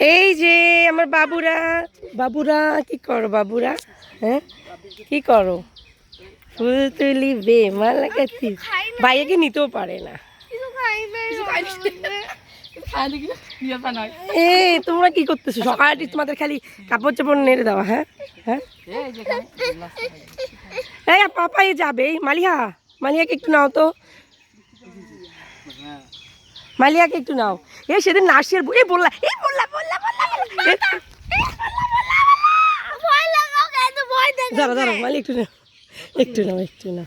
এই যে আমার বাবুরা বাবুরা কি করো বাবুরা? হ্যাঁ? কি করো? ফুল তুলি বে মালা কাতি বাইকে নিতেও পারে না। এই তোমরা কি করতেছো? সকালে তোমাদের খালি কাপড় চাপড় নেড়ে দেওয়া হ্যাঁ? হ্যাঁ? এই পাপাই যাবে। এই মালিহা মালিহাকে একটু নাও তো। মালিয়াকে একটু নাও। এ সেদিন নার্সিয়ার এ বললা এ বললা বললা বললা বললা এ, দাঁড়া দাঁড়া একটু নাও। একটু নাও, একটু না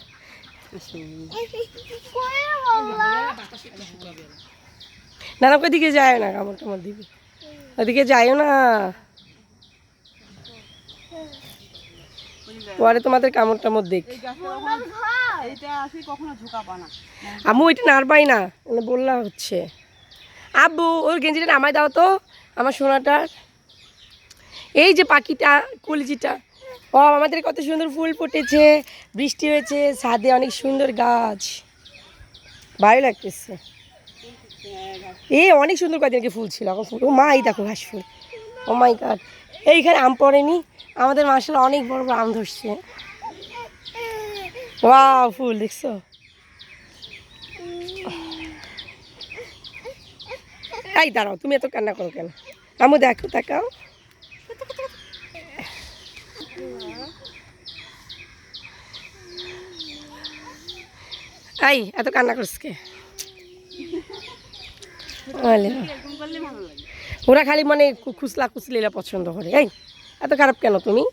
না যায় না, কামড় দিবে। ওদিকে যায়ও না। পরে তোমাদের কামড় টামড় দেখ। না এটা নাড়বাই না, বললা হচ্ছে। আব্বু, ওর গেঞ্জিটা নামাই দাও তো। আমার সোনাটার এই যে পাখিটা, কলিজিটা। ও, আমাদের কত সুন্দর ফুল ফুটেছে, বৃষ্টি হয়েছে, ছাদে অনেক সুন্দর গাছ। ভালো লাগতেছে। এই অনেক সুন্দর কয়েকদিনকে ফুল ছিল এখন ফুল। ও মা এই দেখো ঘাস ফুল। ও মাই গাড। এইখানে আম পড়েনি। আমাদের মাসাল অনেক বড় বড় আম ধরছে। ওয়াও, ফুল, দেখছ? এই দাঁড়াও, তুমি এত কান্না করো কেন? আমু দেখো তাকাও এই, এত কান্না করছ কে? ওরা খালি মানে খু- খুসলা খুসলিলা পছন্দ করে। এই, এত খারাপ কেন তুমি?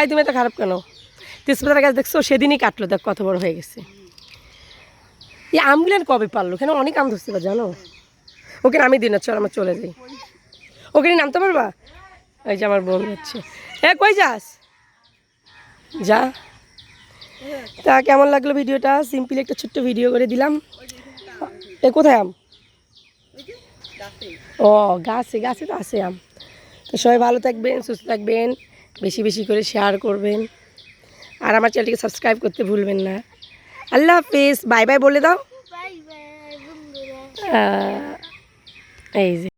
এই, তুমি এত খারাপ কেন? তেজপাতার গাছ দেখছ, সেদিনই কাটলো, দেখ কত বড় হয়ে গেছে। এই আমগুলো কবে পারল? কেন অনেক আম ধরছিল জানো? ওকে নামি দিন না চল আমার চলে যাই। ওকে নিয়ে নামতে পারবা? এই যে আমার বোন যাচ্ছে। এ কই যাস? যা। তা কেমন লাগল ভিডিওটা? সিম্পল একটা ছোট্ট ভিডিও করে দিলাম। এ কোথায় আম? ও গাছে গাছে তো আছে আম। তো সবাই ভালো থাকবেন সুস্থ থাকবেন বেশি বেশি করে শেয়ার করবেন। আর আমার চ্যানেলটিকে সাবস্ক্রাইব করতে ভুলবেন না। আল্লাহ হাফিজ বাই বাই বলে দাও। আহ, এই যে